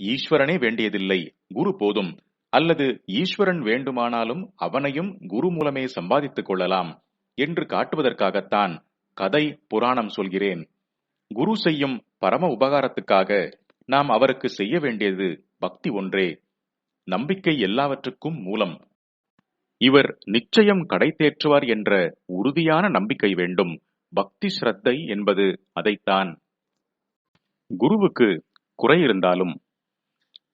ஈஸ்வரனே வேண்டியதில்லை. குரு போதும். அல்லது ஈஸ்வரன் வேண்டுமானாலும் அவனையும் குரு மூலமே சம்பாதித்துக் கொள்ளலாம் என்று காட்டுவதற்காகத்தான் கதை புராணம் சொல்கிறேன். குரு செய்யும் பரம உபகாரத்துக்காக நாம் அவருக்கு செய்ய வேண்டியது பக்தி ஒன்றே. நம்பிக்கை எல்லாவற்றுக்கும் மூலம். இவர் நிச்சயம் கடை தேற்றுவார் என்ற உறுதியான நம்பிக்கை வேண்டும். பக்தி ஸ்ரத்தை என்பது அதைத்தான். குருவுக்கு குறை இருந்தாலும்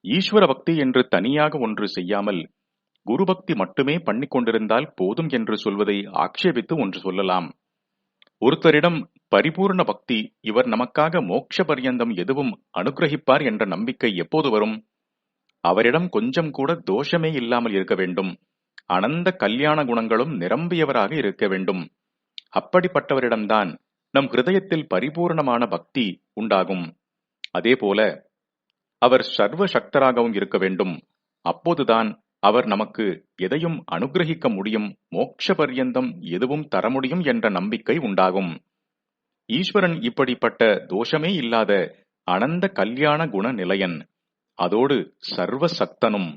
ஈஸ்வர பக்தி என்று தனியாக ஒன்று செய்யாமல் குரு பக்தி மட்டுமே பண்ணிக் கொண்டிருந்தால் போதும் என்று சொல்வதை ஆக்ஷேபித்து ஒன்று சொல்லலாம். ஒருத்தரிடம் பரிபூர்ண பக்தி இவர் நமக்காக மோட்ச பரியந்தம் எதுவும் அனுகிரகிப்பார் என்ற நம்பிக்கை எப்போது வரும்? அவரிடம் கொஞ்சம் கூட தோஷமே இல்லாமல் இருக்க வேண்டும். அனந்த கல்யாண குணங்களும் நிரம்பியவராக இருக்க வேண்டும். அப்படிப்பட்டவரிடம்தான் நம் ஹிருதயத்தில் பரிபூர்ணமான பக்தி உண்டாகும். அதேபோல அவர் சர்வ சக்தராகவும் இருக்க வேண்டும். அப்போதுதான் அவர் நமக்கு எதையும் அனுகிரகிக்க முடியும். மோட்ச பர்யந்தம் எதுவும் தர முடியும் என்ற நம்பிக்கை உண்டாகும். ஈஸ்வரன் இப்படிப்பட்ட தோஷமே இல்லாத அனந்த கல்யாண குண நிலையன் அதோடு சர்வ சக்தனும்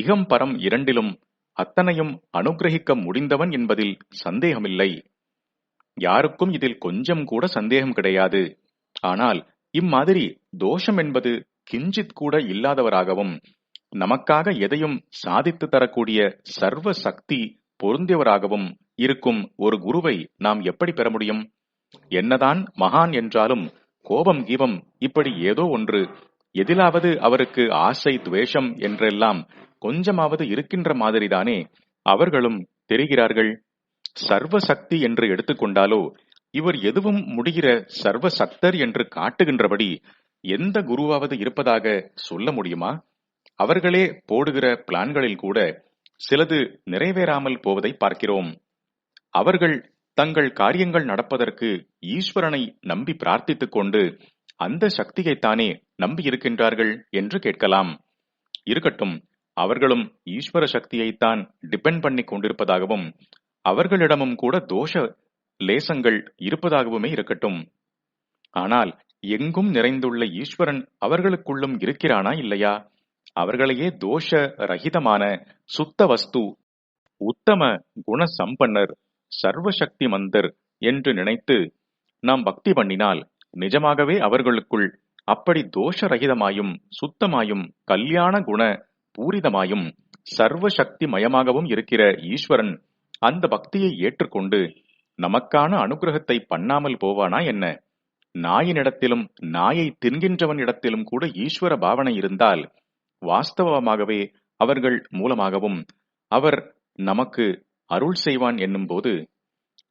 இகம் பரம் இரண்டிலும் அத்தனையும் அனுகிரகிக்க முடிந்தவன் என்பதில் சந்தேகமில்லை. யாருக்கும் இதில் கொஞ்சம் கூட சந்தேகம் கிடையாது. ஆனால் இம்மாதிரி தோஷம் என்பது கிஞ்சித் கூட இல்லாதவராகவும் நமக்காக எதையும் சாதித்து தரக்கூடிய சர்வ சக்தி பொருந்தியவராகவும் இருக்கும் ஒரு குருவை நாம் எப்படி பெற முடியும்? என்னதான் மகான் என்றாலும் கோபம் கீபம் இப்படி ஏதோ ஒன்று. எதிலாவது அவருக்கு ஆசை துவேஷம் என்றெல்லாம் கொஞ்சமாவது இருக்கின்ற மாதிரிதானே அவர்களும் தெரிகிறார்கள். சர்வ சக்தி என்று எடுத்துக்கொண்டாலோ இவர் எதுவும் முடிகிற சர்வ சக்தர் என்று காட்டுகின்றபடி எந்த குருவாவது இருப்பதாக சொல்ல முடியுமா? அவர்களே போடுகிற பிளான்களில் கூட சிலது நிறைவேறாமல் போவதை பார்க்கிறோம். அவர்கள் தங்கள் காரியங்கள் நடப்பதற்கு ஈஸ்வரனை நம்பி பிரார்த்தித்துக் கொண்டு அந்த சக்தியைத்தானே நம்பி இருக்கின்றார்கள் என்று கேட்கலாம். இருக்கட்டும் அவர்களும் ஈஸ்வர சக்தியைத்தான் டிபெண்ட் பண்ணி கொண்டிருப்பதாகவும் அவர்களிடமும் கூட தோஷ லேசங்கள் இருப்பதாகவுமே இருக்கட்டும். ஆனால் எங்கும் நிறைந்துள்ள ஈஸ்வரன் அவர்களுக்குள்ளும் இருக்கிறானா இல்லையா? அவர்களையே தோஷ ரகிதமான சுத்த வஸ்து உத்தம குண சம்பன்னர் சர்வசக்தி மந்தர் என்று நினைத்து நாம் பக்தி பண்ணினால் நிஜமாகவே அவர்களுக்குள் அப்படி தோஷரகிதமாயும் சுத்தமாயும் கல்யாண குண பூரிதமாயும் சர்வ சக்தி மயமாகவும் இருக்கிற ஈஸ்வரன் அந்த பக்தியை ஏற்றுக்கொண்டு நமக்கான அனுகிரகத்தை பண்ணாமல் போவானா என்ன? நாயினிடத்திலும் நாயை தின்கின்றவன் இடத்திலும் கூட ஈஸ்வர பாவனை இருந்தால் வாஸ்தவமாகவே அவர்கள் மூலமாகவும் அவர் நமக்கு அருள் செய்வான் என்னும்போது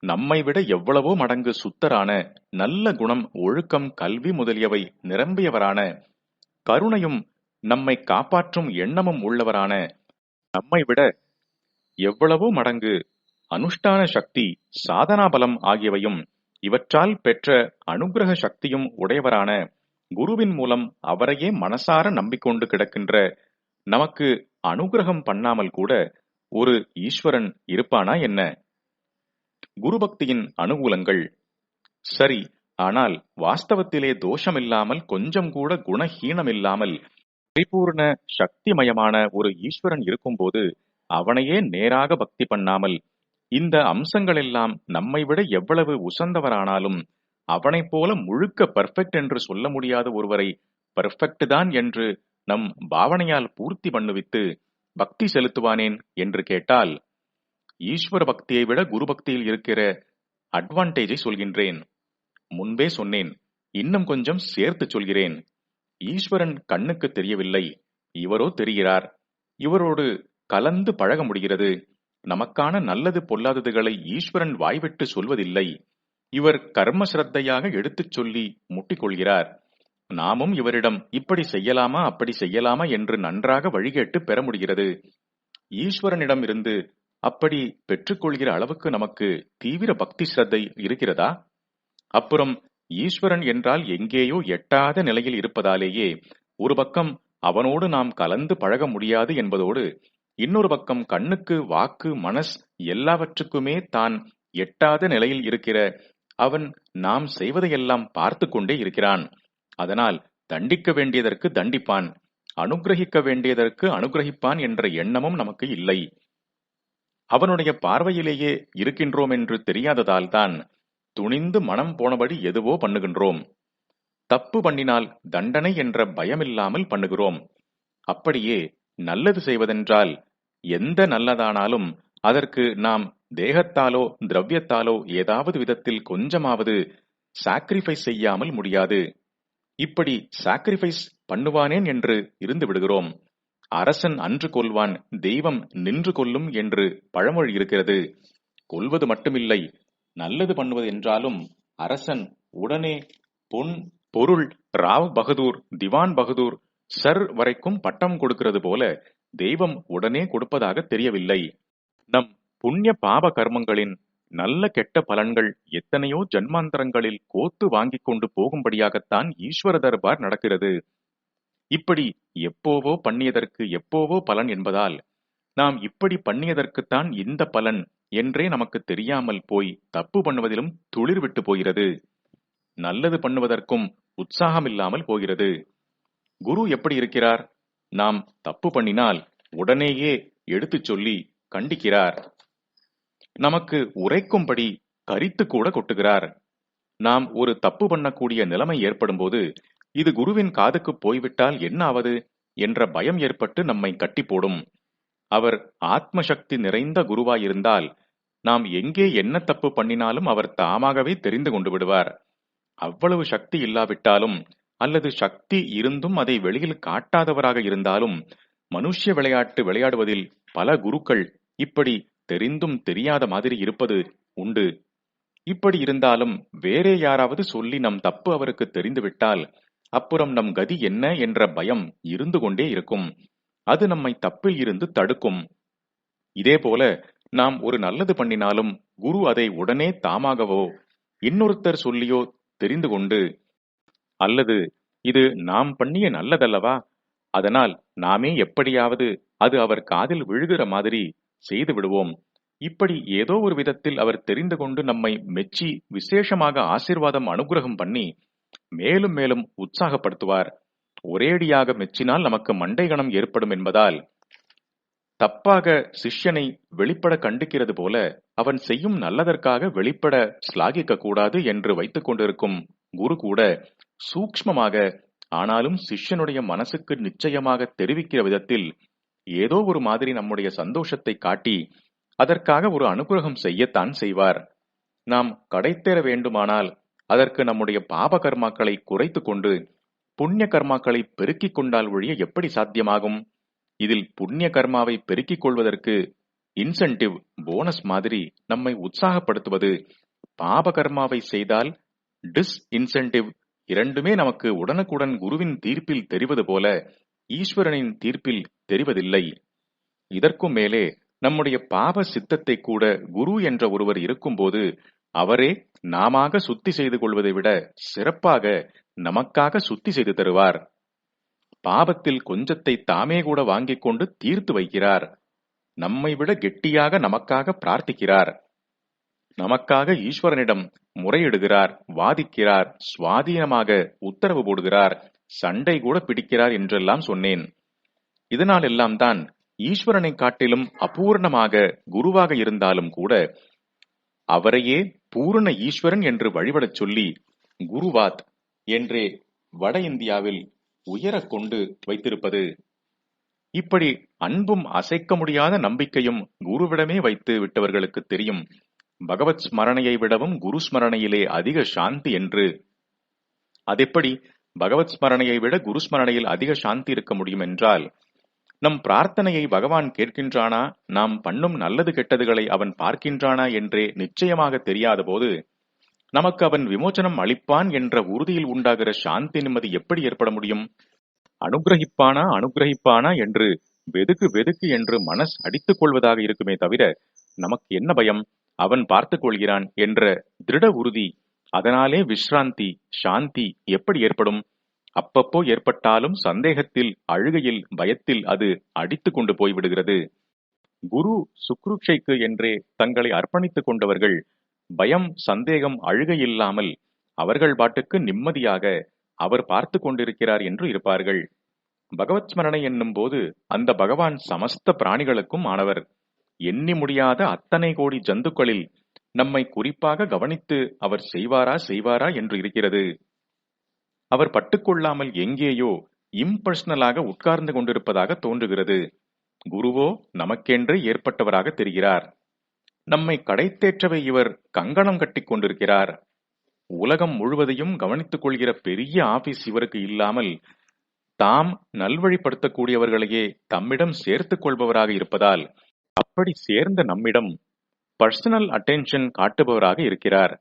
நம்மை விட எவ்வளவோ மடங்கு சுத்தரான நல்ல குணம் ஒழுக்கம் கல்வி முதலியவை நிரம்பியவரான கருணையும் நம்மை காப்பாற்றும் எண்ணமும் உள்ளவரான நம்மை விட எவ்வளவோ மடங்கு அனுஷ்டான சக்தி சாதனாபலம் ஆகியவையும் இவற்றால் பெற்ற அனுகிரக சக்தியும் உடையவரான குருவின் மூலம் அவரையே மனசார நம்பிக்கொண்டு கிடக்கின்ற நமக்கு அனுகிரகம் பண்ணாமல் கூட ஒரு ஈஸ்வரன் இருப்பானா என்ன? குருபக்தியின் அனுகூலங்கள். சரி ஆனால் வாஸ்தவத்திலே தோஷமில்லாமல் கொஞ்சம் கூட குணஹீனமில்லாமல் பரிபூர்ண சக்திமயமான ஒரு ஈஸ்வரன் இருக்கும்போது அவனையே நேராக பக்தி பண்ணாமல் இந்த அம்சங்களெல்லாம் நம்மை விட எவ்வளவு உசந்தவரானாலும் அவனைப் போல முழுக்க பர்ஃபெக்ட் என்று சொல்ல முடியாத ஒருவரை பர்ஃபெக்ட் தான் என்று நம் பாவனையால் பூர்த்தி பண்ணுவித்து பக்தி செலுத்துவானேன் என்று கேட்டால் ஈஸ்வர பக்தியை விட குரு பக்தியில் இருக்கிற அட்வான்டேஜை சொல்கின்றேன். முன்பே சொன்னேன் இன்னும் கொஞ்சம் சேர்த்து சொல்கிறேன். ஈஸ்வரன் கண்ணுக்கு தெரியவில்லை இவரோ தெரிகிறார் இவரோடு கலந்து பழக முடிகிறது நமக்கான நல்லது பொல்லாததுகளை ஈஸ்வரன் வாய்விட்டு சொல்வதில்லை. இவர் கர்ம சிரத்தையாக எடுத்துச் சொல்லி முட்டிக்கொள்கிறார். நாமும் இவரிடம் இப்படி செய்யலாமா அப்படி செய்யலாமா? என்று நன்றாக வழிகேட்டு பெற முடிகிறது. ஈஸ்வரனிடம் இருந்து அப்படி பெற்றுக்கொள்கிற அளவுக்கு நமக்கு தீவிர பக்தி சிரத்தை இருக்கிறதா? அப்புறம் ஈஸ்வரன் என்றால் எங்கேயோ எட்டாத நிலையில் இருப்பதாலேயே ஒரு பக்கம் அவனோடு நாம் கலந்து பழக முடியாது என்பதோடு இன்னொரு பக்கம் கண்ணுக்கு வாக்கு மனஸ் எல்லாவற்றுக்குமே தான் எட்டாத நிலையில் இருக்கிற அவன் நாம் செய்வதையெல்லாம் பார்த்து கொண்டே இருக்கிறான். அதனால் தண்டிக்க வேண்டியதற்கு தண்டிப்பான். அனுக்கிரகிக்க வேண்டியதற்கு அனுக்கிரகிப்பான் என்ற எண்ணமும் நமக்கு இல்லை. அவனுடைய பார்வையிலேயே இருக்கின்றோம் என்று தெரியாததால் தான் துணிந்து மனம் போனபடி எதுவோ பண்ணுகின்றோம். தப்பு பண்ணினால் தண்டனை என்ற பயமில்லாமல் பண்ணுகிறோம். அப்படியே நல்லது செய்வதென்றால் எந்த நல்லதானாலும் அதற்கு நாம் தேகத்தாலோ திரவியத்தாலோ ஏதாவது விதத்தில் கொஞ்சமாவது சாக்ரிஃபைஸ் செய்யாமல் முடியாது. இப்படி சாக்ரிஃபைஸ் பண்ணுவானேன் என்று இருந்து விடுகிறோம். அரசன் அன்று கொள்வான் தெய்வம் நின்று கொள்ளும் என்று பழமொழி இருக்கிறது. கொல்வது மட்டுமில்லை நல்லது பண்ணுவது என்றாலும் அரசன் உடனே பொன் பொருள் ராவ் பகதூர் திவான் பகதூர் சர் வரைக்கும் பட்டம் கொடுக்கிறது போல தெய்வம் உடனே கொடுப்பதாக தெரியவில்லை. நம் புண்ணிய பாப கர்மங்களின் நல்ல கெட்ட பலன்கள் எத்தனையோ ஜன்மாந்தரங்களில் கோத்து வாங்கிக் கொண்டு போகும்படியாகத்தான் ஈஸ்வர தர்பார் நடக்கிறது. இப்படி எப்போவோ பண்ணியதற்கு எப்போவோ பலன் என்பதால் நாம் இப்படி பண்ணியதற்குத்தான் இந்த பலன் என்றே நமக்கு தெரியாமல் போய் தப்பு பண்ணுவதிலும் துளிர் விட்டு போகிறது. நல்லது பண்ணுவதற்கும் உற்சாகமில்லாமல் போகிறது. குரு எப்படி இருக்கிறார்? நாம் தப்பு பண்ணினால் உடனேயே எடுத்துச் சொல்லி கண்டிக்கிறார். நமக்கு உரைக்கும்படி கரித்து கூட கொட்டுகிறார். நாம் ஒரு தப்பு பண்ணக்கூடிய நிலைமை ஏற்படும்போது இது குருவின் காதுக்கு போய்விட்டால் என்ன ஆவது என்ற பயம் ஏற்பட்டு நம்மை கட்டி போடும். அவர் ஆத்ம சக்தி நிறைந்த குருவாயிருந்தால் நாம் எங்கே என்ன தப்பு பண்ணினாலும் அவர் தாமாகவே தெரிந்து கொண்டு விடுவார். அவ்வளவு சக்தி இல்லாவிட்டாலும் அல்லது சக்தி இருந்தும் அதை வெளியில் காட்டாதவராக இருந்தாலும் மனுஷ்ய விளையாட்டு விளையாடுவதில் பல குருக்கள் இப்படி தெரிந்தும் தெரியாத மாதிரி இருப்பது உண்டு. இப்படி இருந்தாலும் வேறே யாராவது சொல்லி நம் தப்பு அவருக்கு தெரிந்துவிட்டால் அப்புறம் நம் கதி என்ன என்ற பயம் இருந்து கொண்டே இருக்கும். அது நம்மை தப்பில் இருந்து தடுக்கும். இதே போல நாம் ஒரு நல்லது பண்ணினாலும் குரு அதை உடனே தாமாகவோ இன்னொருத்தர் சொல்லியோ தெரிந்து கொண்டு அல்லது இது நாம் பண்ணிய நல்லதல்லவா? அதனால் நாமே எப்படியாவது அது அவர் காதில் விழுகிற மாதிரி செய்து விடுவோம். இப்படி ஏதோ ஒரு விதத்தில் அவர் தெரிந்து கொண்டு நம்மை மெச்சி விசேஷமாக ஆசீர்வாதம் அனுகிரகம் பண்ணி மேலும் மேலும் உற்சாகப்படுத்துவார். ஒரேடியாக மெச்சினால் நமக்கு மண்டைகணம் ஏற்படும் என்பதால் தப்பாக சிஷ்யனை வெளிப்பட கண்டிக்கிறது போல அவன் செய்யும் நல்லதற்காக வெளிப்பட ஸ்லாகிக்க கூடாது என்று வைத்துக் கொண்டிருக்கும் குரு கூட சூக்ஷ்மமாக ஆனாலும் சிஷ்யனுடைய மனசுக்கு நிச்சயமாக தெரிவிக்கிற விதத்தில் ஏதோ ஒரு மாதிரி நம்முடைய சந்தோஷத்தை காட்டி அதற்காக ஒரு அனுகிரகம் செய்யத்தான் செய்வார். நாம் கடைத்தேற வேண்டுமானால் அதற்கு நம்முடைய பாப கர்மாக்களை குறைத்து கொண்டு புண்ணிய கர்மாக்களை பெருக்கிக் கொண்டால் ஒழிய எப்படி சாத்தியமாகும்? இதில் புண்ணிய கர்மாவை பெருக்கிக் கொள்வதற்கு இன்சென்டிவ் போனஸ் மாதிரி நம்மை உற்சாகப்படுத்துவது பாப கர்மாவை செய்தால் டிஸ் இன்சென்டிவ் இரண்டுமே நமக்கு உடனுக்குடன் குருவின் தீர்ப்பில் தெரிவது போல ஈஸ்வரனின் தீர்ப்பில் தெரிவதில்லை. இதற்கும் மேலே நம்முடைய பாப சித்தத்தை கூட குரு என்ற ஒருவர் இருக்கும்போது அவரே நாமாக சுத்தி செய்து கொள்வதை விட சிறப்பாக நமக்காக சுத்தி செய்து தருவார். பாபத்தில் கொஞ்சத்தை தாமே கூட வாங்கிக் கொண்டு தீர்த்து வைக்கிறார். நம்மை விட கெட்டியாக நமக்காக பிரார்த்திக்கிறார். நமக்காக ஈஸ்வரனிடம் முறையிடுகிறார் வாதிக்கிறார் சுவாதீனமாக உத்தரவு போடுகிறார் சண்டை கூட பிடிக்கிறார் என்றெல்லாம் சொன்னேன். இதனால் எல்லாம் தான் ஈஸ்வரனை காட்டிலும் அபூர்ணமாக குருவாக இருந்தாலும் கூட அவரையே பூரண ஈஸ்வரன் என்று வழிபடச் சொல்லி குருவாத் என்றே வட இந்தியாவில் உயரக் கொண்டு வைத்திருப்பது. இப்படி அன்பும் அசைக்க முடியாத நம்பிக்கையும் குருவிடமே வைத்து விட்டவர்களுக்கு தெரியும். பகவத் ஸ்மரணையை விடவும் குரு ஸ்மரணையிலே அதிக சாந்தி என்று. அதெப்படி? பகவத் ஸ்மரணையை விட குரு ஸ்மரணையில் அதிக சாந்தி இருக்க முடியும் என்றால் நம் பிரார்த்தனையை பகவான் கேட்கின்றானா? நாம் பண்ணும் நல்லது கெட்டதுகளை அவன் பார்க்கின்றானா என்றே நிச்சயமாக தெரியாத போது நமக்கு அவன் விமோச்சனம் அளிப்பான் என்ற உறுதியில் உண்டாகிற சாந்தி நிம்மதி எப்படி ஏற்பட முடியும்? அனுகிரகிப்பானா அனுகிரகிப்பானா என்று வெதுக்கு வெதுக்கு என்று மனஸ் அடித்துக் கொள்வதாக இருக்குமே தவிர நமக்கு என்ன பயம்? அவன் பார்த்து கொள்கிறான் என்ற திருட உறுதி அதனாலே விஸ்ராந்தி சாந்தி எப்படி ஏற்படும்? அப்பப்போ ஏற்பட்டாலும் சந்தேகத்தில் அழுகையில் பயத்தில் அது அடித்து கொண்டு போய்விடுகிறது. குரு சுக்ருக்ஷைக்கு என்றே தங்களை அர்ப்பணித்துக் கொண்டவர்கள் பயம் சந்தேகம் அழுகை இல்லாமல் அவர்கள் பாட்டுக்கு நிம்மதியாக அவர் பார்த்து கொண்டிருக்கிறார் என்று இருப்பார்கள். பகவத் ஸ்மரணை என்னும் போது அந்த பகவான் சமஸ்த பிராணிகளுக்கும் ஆனவர். எண்ணி முடியாத அத்தனை கோடி ஜந்துக்களில் நம்மை குறிப்பாக கவனித்து அவர் செய்வாரா செய்வாரா என்று இருக்கிறது. அவர் பட்டுக்கொள்ளாமல் எங்கேயோ இம்பர்சனலாக உட்கார்ந்து கொண்டிருப்பதாக தோன்றுகிறது. குருவோ நமக்கென்று ஏற்பட்டவராக தெரிகிறார். நம்மை கடைத்தேற்றவை இவர் கங்கணம் கட்டிக் கொண்டிருக்கிறார். உலகம் முழுவதையும் கவனித்துக் கொள்கிற பெரிய ஆபீஸ் இவருக்கு இல்லாமல் தாம் நல்வழிப்படுத்தக்கூடியவர்களையே தம்மிடம் சேர்த்துக் கொள்பவராக இருப்பதால் அப்படி சேர்ந்த நம்மிடம் பர்சனல் அட்டென்ஷன் காட்டுபவராக இருக்கிறார்.